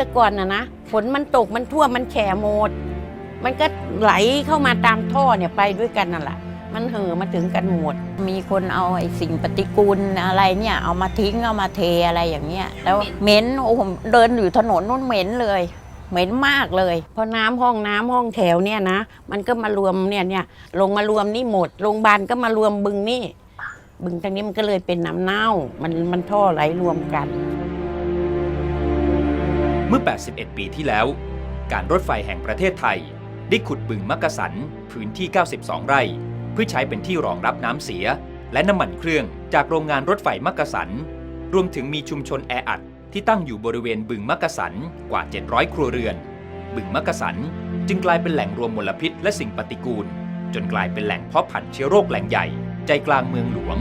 แต่ก่อนนะนะฝนมันตกมันท่วมมันแฉหมด มันก็ไหลเข้ามาตามท่อเนี่ยไปด้วยกันนั่นแหละมันเห่อมาถึงกันหมด มีคนเอาไอ้สิ่งปฏิกูลอะไรเนี่ย เอามาทิ้งเอามาเทอะไรอย่างเงี้ย แล้วเหม็นโอ้โหเดินอยู่ถนนนู้นเหม็นเลย เหม็นมากเลย เพราะน้ำห้องน้ำห้องแถวเนี่ยนะ มันก็มารวมเนี่ยเนี่ยลงมารวมนี่หมด โรงพยาบาลก็มารวมบึงนี่ บึงทางนี้มันก็เลยเป็นน้ำเน่า มันมันท่อไหลรวมกัน เมื่อ 81 ปีที่แล้ว การรถไฟแห่งประเทศไทย ได้ขุดบึงมักกะสันพื้นที่ 92 ไร่ เพื่อใช้เป็นที่รองรับน้ำเสีย และน้ำมันเครื่องจากโรงงานรถไฟมักกะสัน รวมถึงมีชุมชนแออัดที่ตั้งอยู่บริเวณบึงมักกะสันกว่า 700 ครัวเรือน บึงมักกะสันจึงกลายเป็นแหล่งรวมมลพิษและสิ่งปฏิกูล จนกลายเป็นแหล่งเพาะพันธุ์เชื้อโรคแหล่งใหญ่ ใจกลางเมืองหลวง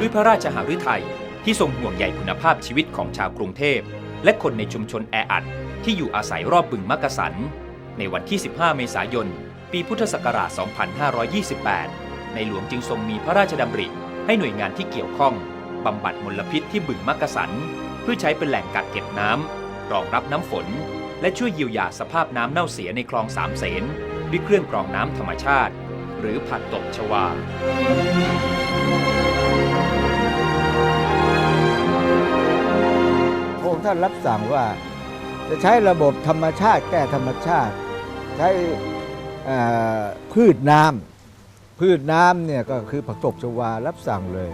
ด้วยพระราชหฤทัยที่ทรงห่วงใยคุณภาพชีวิตของชาวกรุงเทพ และคนในชุมชนแออัด ที่อยู่อาศัยรอบบึงมักกะสัน ในวันที่ 15 เมษายน ปีพุทธศักราช 2528 ในหลวงจึงทรงมีพระราชดำริ ให้หน่วยงานที่เกี่ยวข้องบำบัดมลพิษที่บึงมักกะสัน เพื่อใช้เป็นแหล่งกักเก็บน้ำรองรับน้ำฝน และช่วยเยียวยาสภาพน้ำเน่าเสียในคลองสามเสนด้วยเครื่องกรองน้ำธรรมชาติ หรือผักตบชวา ค์ท่านรับสั่งว่า จะใช้ระบบธรรมชาติแก้ธรรมชาติ ใช้พืชน้ำพืชน้ำเนี่ยก็คือผักตบชวารับสั่งเลย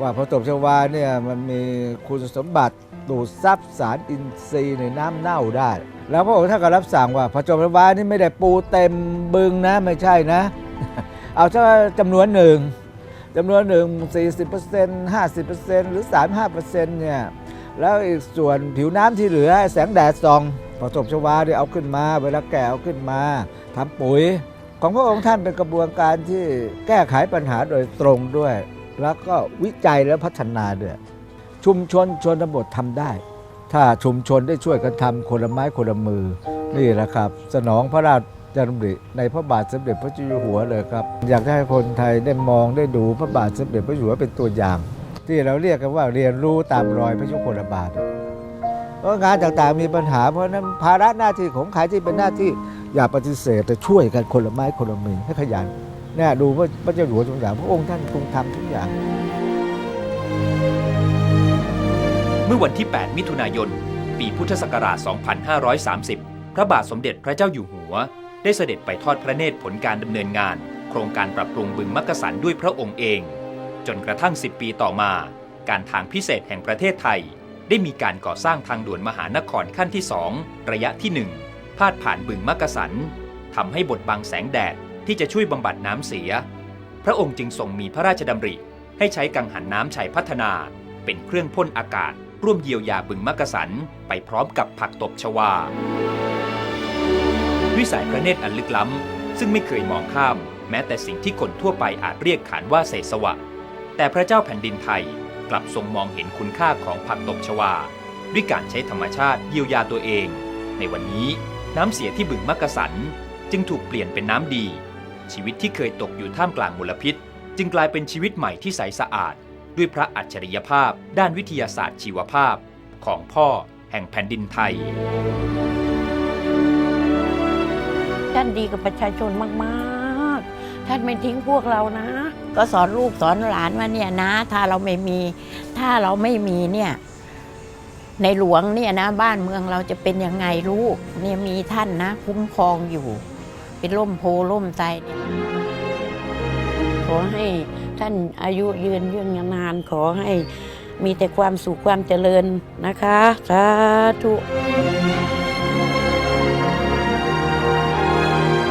ว่าผักตบชวาเนี่ยมันมีคุณสมบัติดูดซับสารอินทรีย์ในน้ำเน่าได้ แล้วพระองค์ท่านก็รับสั่งว่าผักตบชวานี่ไม่ได้ปูเต็มบึงนะไม่ใช่นะ เอาแค่จำนวนหนึ่งจำนวนหนึ่ง40% 50%หรือ 35%เนี่ย แล้วอีกส่วนผิวน้ำที่เหลือแสงแดดส่องผสมชวาเนี่เอาขึ้นมา เวลาแก่เอาขึ้นมาทำปุ๋ย ของพระองค์ท่านเป็นกระบวนการที่แก้ไขปัญหาโดยตรงด้วย แล้วก็วิจัยและพัฒนาด้วยชุมชนชนบททำได้ ถ้าชุมชนได้ช่วยกันทำคนละไม้คนละมือ นี่แหละครับ สนองพระราชดำริในพระบาทสมเด็จพระเจ้าอยู่หัวเลยครับ อยากให้คนไทยได้มองได้ดูพระบาทสมเด็จพระจ้าอยู่หัวเป็นตัวอย่าง ที่เราเรียกกันว่าเรียนรู้ตามรอยพระยุคลบาทเพราะงานต่างๆมีปัญหา เพราะนั้นภาระหน้าที่ของใครที่เป็นหน้าที่อย่าปฏิเสธแต่ช่วยกันคนละไม้คนละมือให้ขยันเนี่ยดูว่าพระเจ้าอยู่หัวทุกอย่างพระองค์ท่านทรงทำทุกอย่าง เมื่อวันที่ 8 มิถุนายน ปีพุทธศักราช 2530 พระบาทสมเด็จพระเจ้าอยู่หัว ได้เสด็จไปทอดพระเนตรผลการดำเนินงาน โครงการปรับปรุงบึงมักกะสันด้วยพระองค์เอง จนกระทั่ง 10 ปีต่อมา การทางพิเศษแห่งประเทศไทย ได้มีการก่อสร้างทางด่วนมหานครขั้นที่ 2 ระยะที่ 1 พาดผ่านบึงมักกะสันทำให้บดบังแสงแดดที่จะช่วยบำบัดน้ำเสีย พระองค์จึงทรงมีพระราชดำริ ให้ใช้กังหันน้ำชัยพัฒนา เป็นเครื่องพ่นอากาศ ร่วมเยียวยาบึงมักกะสันไปพร้อมกับผักตบชวาวิสัยพระเนตรอันลึกล้ำ ซึ่งไม่เคยมองข้าม แม้แต่สิ่งที่คนทั่วไปอาจเรียกขานว่าเศษสวะ แต่พระเจ้าแผ่นดินไทยกลับทรงมองเห็นคุณค่าของผักตบชวา ด้วยการใช้ธรรมชาติเยียวยาตัวเอง ในวันนี้น้ำเสียที่บึงมักกะสัน จึงถูกเปลี่ยนเป็นน้ำดี ชีวิตที่เคยตกอยู่ท่ามกลางมลพิษ จึงกลายเป็นชีวิตใหม่ที่ใสสะอาด ด้วยพระอัจฉริยภาพ ด้านวิทยาศาสตร์ชีวภาพ ของพ่อแห่งแผ่นดินไทยท่านดีกับประชาชนมากๆ ท่านไม่ทิ้งพวกเรานะ ก็สอนลูกสอนหลานว่าเนี่ยนะ ถ้าเราไม่มี ถ้าเราไม่มีเนี่ย ในหลวงเนี่ยนะ บ้านเมืองเราจะเป็นยังไงลูก เนี่ยมีท่านนะ คุ้มครองอยู่ เป็นร่มโพล่มใจเนี่ยขอให้ท่านอายุยืนยืนนานขอให้มีแต่ความสุขความเจริญนะคะ สาธุ